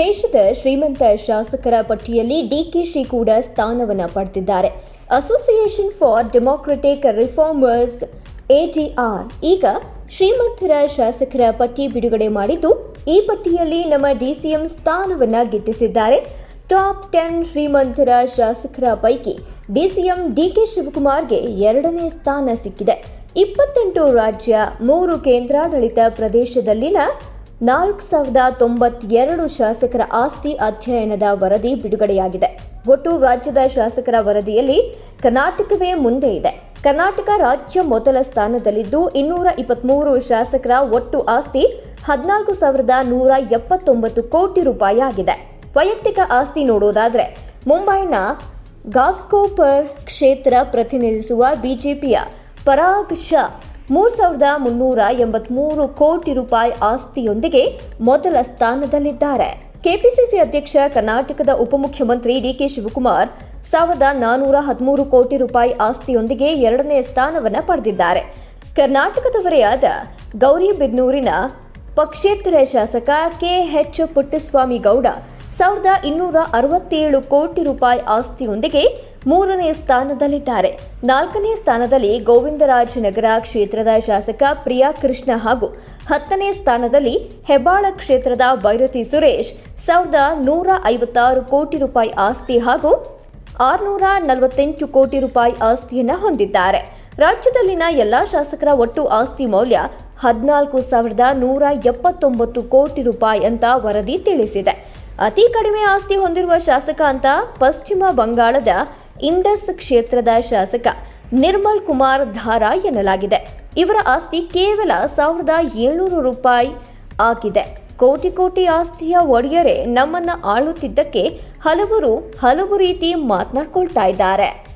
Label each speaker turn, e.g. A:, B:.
A: ದೇಶದ ಶ್ರೀಮಂತ ಶಾಸಕರ ಪಟ್ಟಿಯಲ್ಲಿ ಡಿಕೆಶಿ ಕೂಡ ಸ್ಥಾನವನ್ನು ಪಡೆದಿದ್ದಾರೆ. Association for democratic reformers ATR ಈಗ ಶ್ರೀಮಂತರ ಶಾಸಕರ ಪಟ್ಟಿ ಬಿಡುಗಡೆ ಮಾಡಿದ್ದು, ಈ ಪಟ್ಟಿಯಲ್ಲಿ ನಮ್ಮ ಡಿಸಿಎಂ ಸ್ಥಾನವನ್ನು ಗಿಟ್ಟಿಸಿದ್ದಾರೆ ಟಾಪ್ ಟೆನ್ ಶ್ರೀಮಂತರ ಶಾಸಕರ ಪೈಕಿ ಡಿಸಿಎಂ ಡಿಕೆ ಶಿವಕುಮಾರ್ಗೆ ಎರಡನೇ ಸ್ಥಾನ ಸಿಕ್ಕಿದೆ. ಇಪ್ಪತ್ತೆಂಟು ರಾಜ್ಯ, ಮೂರು ಕೇಂದ್ರಾಡಳಿತ ಪ್ರದೇಶದಲ್ಲಿನ ನಾಲ್ಕು ಸಾವಿರದ ತೊಂಬತ್ತೆರಡು ಶಾಸಕರ ಆಸ್ತಿ ಅಧ್ಯಯನದ ವರದಿ ಬಿಡುಗಡೆಯಾಗಿದೆ. ಒಟ್ಟು ರಾಜ್ಯದ ಶಾಸಕರ ವರದಿಯಲ್ಲಿ ಕರ್ನಾಟಕವೇ ಮುಂದೆ ಇದೆ. ಕರ್ನಾಟಕ ರಾಜ್ಯ ಮೊದಲ ಸ್ಥಾನದಲ್ಲಿದ್ದು ಇನ್ನೂರ ಇಪ್ಪತ್ಮೂರು ಶಾಸಕರ ಒಟ್ಟು ಆಸ್ತಿ ಹದಿನಾಲ್ಕು ಸಾವಿರದ ನೂರ ಎಪ್ಪತ್ತೊಂಬತ್ತು ಕೋಟಿ ರೂಪಾಯಿ ಆಗಿದೆ. ವೈಯಕ್ತಿಕ ಆಸ್ತಿ ನೋಡೋದಾದರೆ ಮುಂಬೈನ ಗಾಸ್ಕೋಪರ್ ಕ್ಷೇತ್ರ ಪ್ರತಿನಿಧಿಸುವ ಬಿಜೆಪಿಯ ಪರಾಗ್ ಶಾ ಮೂರು ಸಾವಿರದ ಮುನ್ನೂರ ಎಂಬತ್ಮೂರು ಕೋಟಿ ರೂಪಾಯಿ ಆಸ್ತಿಯೊಂದಿಗೆ ಮೊದಲ ಸ್ಥಾನದಲ್ಲಿದ್ದಾರೆ. ಕೆಪಿಸಿಸಿ ಅಧ್ಯಕ್ಷ, ಕರ್ನಾಟಕದ ಉಪಮುಖ್ಯಮಂತ್ರಿ ಡಿಕೆ ಶಿವಕುಮಾರ್ ಸಾವಿರದ ನಾನೂರ ಹದಿಮೂರು ಕೋಟಿ ರೂಪಾಯಿ ಆಸ್ತಿಯೊಂದಿಗೆ ಎರಡನೇ ಸ್ಥಾನವನ್ನು ಪಡೆದಿದ್ದಾರೆ. ಕರ್ನಾಟಕದವರೇ ಆದ ಗೌರಿಬಿದ್ನೂರಿನ ಪಕ್ಷೇತರ ಶಾಸಕ ಕೆ ಎಚ್ ಪುಟ್ಟಸ್ವಾಮಿ ಗೌಡ ಸಾವಿರದ ಇನ್ನೂರ ಅರವತ್ತೇಳು ಕೋಟಿ ರೂಪಾಯಿ ಆಸ್ತಿಯೊಂದಿಗೆ ಮೂರನೇ ಸ್ಥಾನದಲ್ಲಿದ್ದಾರೆ. ನಾಲ್ಕನೇ ಸ್ಥಾನದಲ್ಲಿ ಗೋವಿಂದರಾಜನಗರ ಕ್ಷೇತ್ರದ ಶಾಸಕ ಪ್ರಿಯಾ ಕೃಷ್ಣ ಹಾಗೂ ಹತ್ತನೇ ಸ್ಥಾನದಲ್ಲಿ ಹೆಬ್ಬಾಳ ಕ್ಷೇತ್ರದ ಭೈರತಿ ಸುರೇಶ್ ಸಾವಿರದ ನೂರ ಐವತ್ತಾರು ಕೋಟಿ ರೂಪಾಯಿ ಆಸ್ತಿ ಹಾಗೂ ಆರುನೂರ ನಲವತ್ತೆಂಟು ಕೋಟಿ ರೂಪಾಯಿ ಆಸ್ತಿಯನ್ನು ಹೊಂದಿದ್ದಾರೆ. ರಾಜ್ಯದಲ್ಲಿನ ಎಲ್ಲಾ ಶಾಸಕರ ಒಟ್ಟು ಆಸ್ತಿ ಮೌಲ್ಯ ಹದಿನಾಲ್ಕು ಸಾವಿರದ ನೂರ ಎಪ್ಪತ್ತೊಂಬತ್ತು ಕೋಟಿ ರೂಪಾಯಿ ಅಂತ ವರದಿ ತಿಳಿಸಿದೆ. ಅತಿ ಕಡಿಮೆ ಆಸ್ತಿ ಹೊಂದಿರುವ ಶಾಸಕ ಅಂತ ಪಶ್ಚಿಮ ಬಂಗಾಳದ ಇಂಡಸ್ ಕ್ಷೇತ್ರದ ಶಾಸಕ ನಿರ್ಮಲ್ ಕುಮಾರ್ ಧಾರಾ ಎನ್ನಲಾಗಿದೆ. ಇವರ ಆಸ್ತಿ ಕೇವಲ ಸಾವಿರದ ಏಳ್ನೂರು ರೂಪಾಯಿ ಆಗಿದೆ. ಕೋಟಿ ಕೋಟಿ ಆಸ್ತಿಯ ಒಡೆಯರೆ ನಮ್ಮನ್ನ ಆಳುತ್ತಿದ್ದಕ್ಕೆ ಹಲವರು ಹಲವು ರೀತಿ ಮಾತನಾಡ್ಕೊಳ್ತಾ ಇದ್ದಾರೆ.